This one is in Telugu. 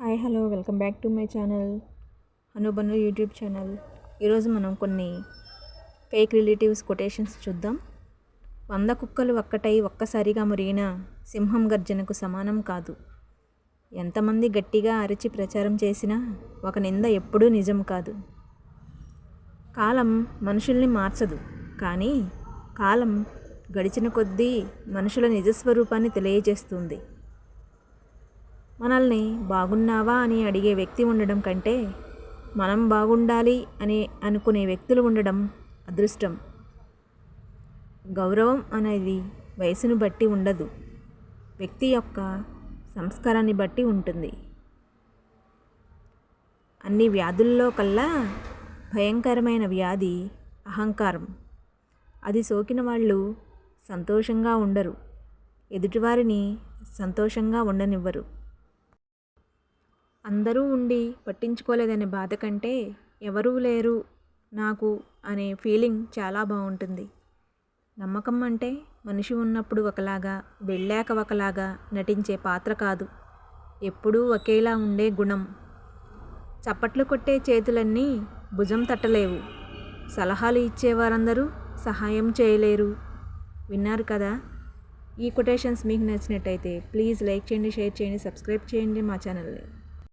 Hi hello welcome back to my channel Hanubanu YouTube channel. ఈరోజు మనం కొన్ని ఫేక్ రిలేటివ్స్ కొటేషన్స్ చూద్దాం. వంద కుక్కలు ఒక్కటై ఒక్కసారిగా మురిగిన సింహం గర్జనకు సమానం కాదు. ఎంతమంది గట్టిగా అరిచి ప్రచారం చేసినా ఒక నింద ఎప్పుడూ నిజం కాదు. కాలం మనుషుల్ని మార్చదు కానీ కాలం గడిచిన కొద్దీ మనుషుల నిజస్వరూపాన్ని తెలియజేస్తుంది. మనల్ని బాగున్నావా అని అడిగే వ్యక్తి ఉండడం కంటే మనం బాగుండాలి అని అనుకునే వ్యక్తులు ఉండడం అదృష్టం. గౌరవం అనేది వయసును బట్టి ఉండదు. వ్యక్తి యొక్క సంస్కారాన్ని బట్టి ఉంటుంది. అన్ని వ్యాధుల్లో కల్లా భయంకరమైన వ్యాధి అహంకారం. అది సోకిన వాళ్ళు సంతోషంగా ఉండరు. ఎదుటివారిని సంతోషంగా ఉండనివ్వరు. అందరూ ఉండి పట్టించుకోలేదనే బాధ కంటే ఎవరూ లేరు నాకు అనే ఫీలింగ్ చాలా బాగుంటుంది. నమ్మకం అంటే మనిషి ఉన్నప్పుడు ఒకలాగా వెళ్ళాక ఒకలాగా నటించే పాత్ర కాదు. ఎప్పుడూ ఒకేలా ఉండే గుణం. చప్పట్లు కొట్టే చేతులన్నీ భుజం తట్టలేవు. సలహాలు ఇచ్చేవారందరూ సహాయం చేయలేరు. విన్నారు కదా? ఈ కొటేషన్స్ మీకు నచ్చినట్టయితే ప్లీజ్ లైక్ చేయండి షేర్ చేయండి సబ్స్క్రైబ్ చేయండి మా ఛానల్ని.